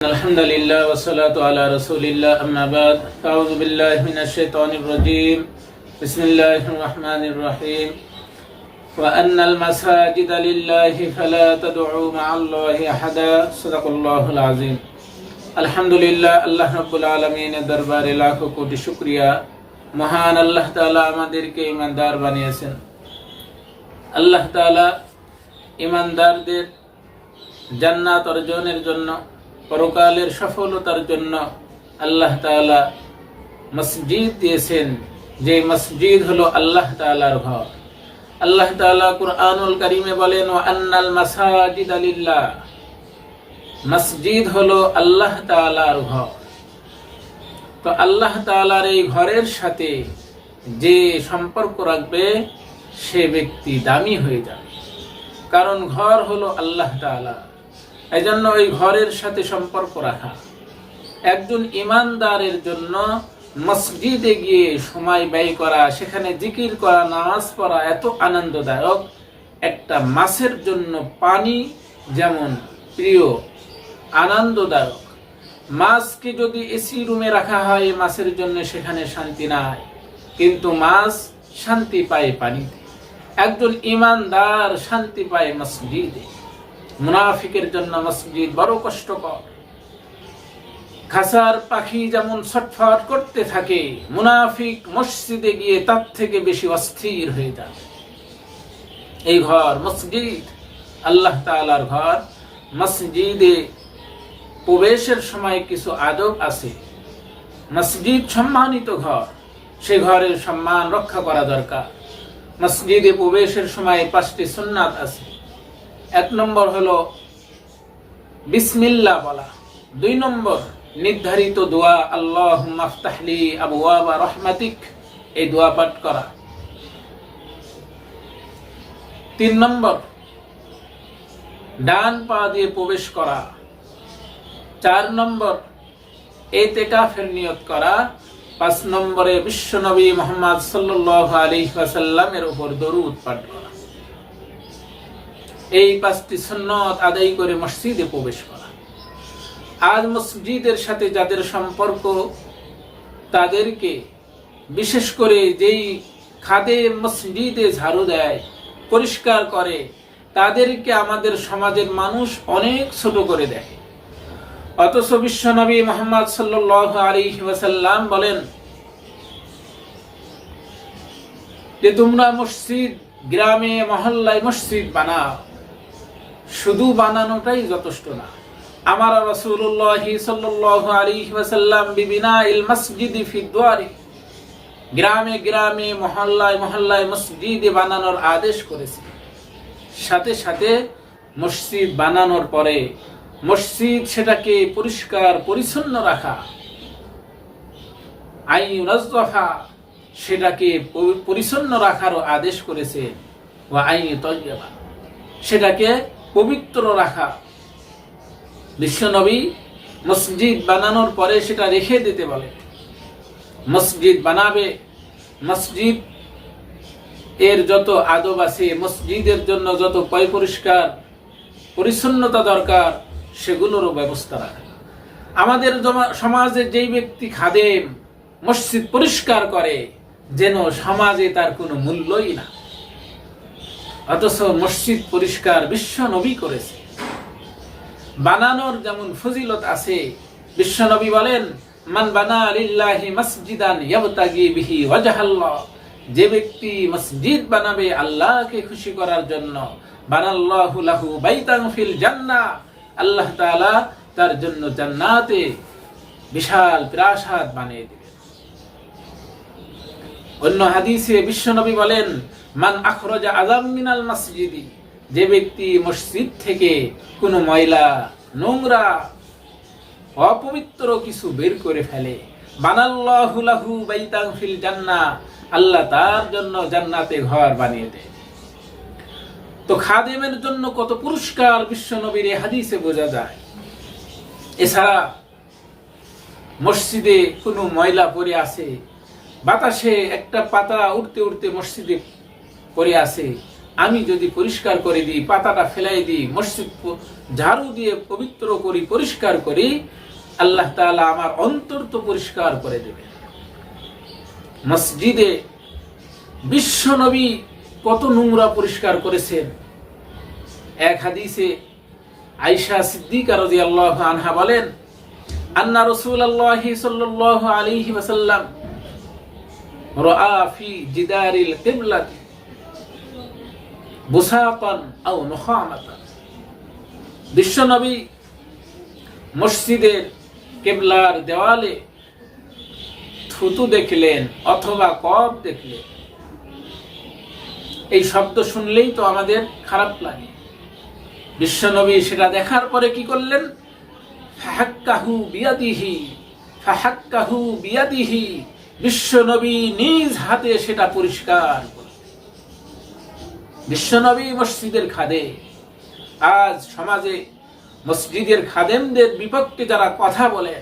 الحمد لله والصلاة على رسول الله أما بعد أعوذ بالله من الشيطان الرجيم بسم الله الرحمن الرحيم وأن المساجد لله فلا تدعوا مع الله أحدا صدق الله العظيم الحمد لله আল্লাহ রাব্বুল আলামিনের দরবারে লাখো কোটি শুকরিয়া মহান আল্লাহ তাআলা আমাদেরকে ইমানদার বানিয়েছেন আল্লাহ তাআলা ইমানদারদের জান্নাত অর্জনের জন্য পরকালের সফলতার জন্য আল্লাহ তাআলা মসজিদ দিয়েছেন। যে মসজিদ হলো আল্লাহ তাআলার ঘর। আল্লাহ তাআলা কুরআনুল করিমে বলেন ও আন্নাল মাসাজিদ লিল্লাহ। মসজিদ হলো আল্লাহ তাআলার ঘর। তো আল্লাহ তাআলার এই ঘরের সাথে যে সম্পর্ক রাখবে, সে ব্যক্তি দামি হয়ে যাবে। কারণ ঘর হলো আল্লাহ তাআলা। এই জন্য ওই ঘরের সাথে সম্পর্ক রাখা। একজন ইমানদারের জন্য মসজিদে গিয়ে সময় ব্যয় করা, সেখানে জিকির করা, নামাজ পড়া এত আনন্দদায়ক। একটা মাছের জন্য পানি যেমন প্রিয়, আনন্দদায়ক। মাছকে যদি এসি রুমে রাখা হয়, মাছের জন্য সেখানে শান্তি নাই। কিন্তু মাছ শান্তি পায় পানিতে। একজন ইমানদার শান্তি পায় মসজিদে। মুনাফিকের জন্য মসজিদ বড় কষ্টকর। খাসার পাখি যেমন ছটফট করতে থাকে, মুনাফিক মসজিদে গিয়ে তার থেকে বেশি অস্থির হয়ে যায়। এই ঘর মসজিদ, আল্লাহ তাআলার ঘর। মসজিদে প্রবেশের সময় কিছু আদব আছে। মসজিদ সম্মানিত ঘর, সে ঘরের সম্মান রক্ষা করা দরকার। মসজিদে প্রবেশের সময় পাঁচটি সুন্নাত আছে। এক নম্বর হলো বিসমিল্লা বলা। দুই নম্বর নির্ধারিত দোয়া আল্লাহ মাফতাহলি আবু রহমাতিক এই দোয়া পাঠ করা। তিন নম্বর, ডান পা দিয়ে প্রবেশ করা। চার নম্বর, এতেকাফের নিয়ত করা। পাঁচ নম্বরে বিশ্বনবী মোহাম্মদ সাল্লাহ আলী ওয়াসাল্লামের উপর দরুদ পাঠ করা। এই পাঁচটি সুন্নত আদায় করে মসজিদে প্রবেশ করা। আজ মসজিদের সাথে যাদের সম্পর্ক, তাদেরকে বিশেষ করে যেই খাদে মসজিদে ঝাড়ু দেয়, পরিষ্কার করে, তাদেরকে আমাদের সমাজের মানুষ অনেক ছোট করে দেখে। অথচ বিশ্বনবী মোহাম্মদ সাল্লাহ আলী ওয়াসাল্লাম বলেন, যে তোমরা মসজিদ, গ্রামে, মহল্লায় মসজিদ বানাও শুধু বানানোটাই যথেষ্ট না। আমার ওয়াসাল্লাম বিবিনা গ্রামে গ্রামে, মহল্লায় মহল্লায় মসজিদ বানানোর আদেশ করেছে। সাথে সাথে মসজিদ বানানোর পরে মসজিদ সেটাকে পরিষ্কার, পরিচ্ছন্ন রাখা, আইন সেটাকে পরিচ্ছন্ন রাখারও আদেশ করেছে। তৈবা সেটাকে পবিত্র রাখা। বিশ্বনবী মসজিদ বানানোর পরে সেটা রেখে দিতে বলে। মসজিদ বানাবে, মসজিদ এর যত আদব আছে, মসজিদের জন্য যত পয় পরিষ্কার, পরিচ্ছন্নতা দরকার, সেগুলোরও ব্যবস্থা রাখা। আমাদের সমাজে যেই ব্যক্তি খাদেম, মসজিদ পরিষ্কার করে, যেন সমাজে তার কোনো মূল্যই না। অথচ মসজিদ পরিষ্কার বিশ্ব নবী করেছে। বানানোর যেমন ফজিলত আছে, বিশ্ব নবী বলেন, মান বানা লিল্লাহি মসজিদান ইয়াবতাগি বিহি ওয়াজহাল্লাহ। যে ব্যক্তি মসজিদ বানাবে আল্লাহকে খুশি করার জন্য, বানাল্লাহু লাহু বাইতান ফিল জান্নাহ। আল্লাহ তাআলা তার জন্য জান্নাতে বিশাল প্রাসাদ বানিয়ে দিবেন অন্য হাদিসে বিশ্বনবী বলেন মান আখরজা আজাম মিনাল মসজিদি। যে ব্যক্তি মসজিদ থেকে কোনো ময়লা, নোংরা, অপবিত্র কিছু বের করে ফেলে, বানাল্লাহু লাহু বাইতান ফিল জান্নাহ আল্লাহ তার জন্য জান্নাতে ঘর বানিয়ে দেয়। তো খাদেমের জন্য কত পুরস্কার বিশ্ব নবীর হাদিসে বোঝা যায়। এছাড়া মসজিদে কোনো ময়লা পড়ে আছে, বাতাসে একটা পাতা উঠতে উঠতে মসজিদে পড়ে আছে। আমি যদি পরিষ্কার করে দিই, পাতাটা ফেলাই দিই, মসজিদ ঝাড়ু দিয়ে পবিত্র করি, পরিষ্কার করি, আল্লাহ তাআলা আমার অন্তর তো পরিষ্কার করে দেবে মসজিদে বিশ্ব নবী কত নোংরা পরিষ্কার করেছেন। এক হাদিসে আয়েশা সিদ্দিকা রাদিয়াল্লাহু আনহা বলেন, আন্না রাসূলুল্লাহ সাল্লাল্লাহু আলাইহি ওয়াসাল্লাম রাআ ফি জিদারিল কিবলাতি। বিশ্বনবী মসজিদের কেবলার দেওয়ালে থুতু দেখলেন অথবা কপ দেখলেন। এই শব্দ শুনলেই তো আমাদের খারাপ লাগে। বিশ্বনবী সেটা দেখার পরে কি করলেন? ফাহাক্কাহু বিয়াদিহি ফাহাক্কাহু বিয়াদিহি। বিশ্বনবী নিজ হাতে সেটা পরিষ্কার বিশ্বনবী মসজিদের খাদে, আজ সমাজে মসজিদের খাদেমদের বিপক্ষে যারা কথা বলে,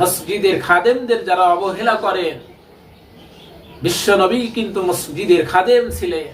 মসজিদের খাদেমদের যারা অবহেলা করেন বিশ্বনবী কিন্তু মসজিদের খাদেম ছিলেন।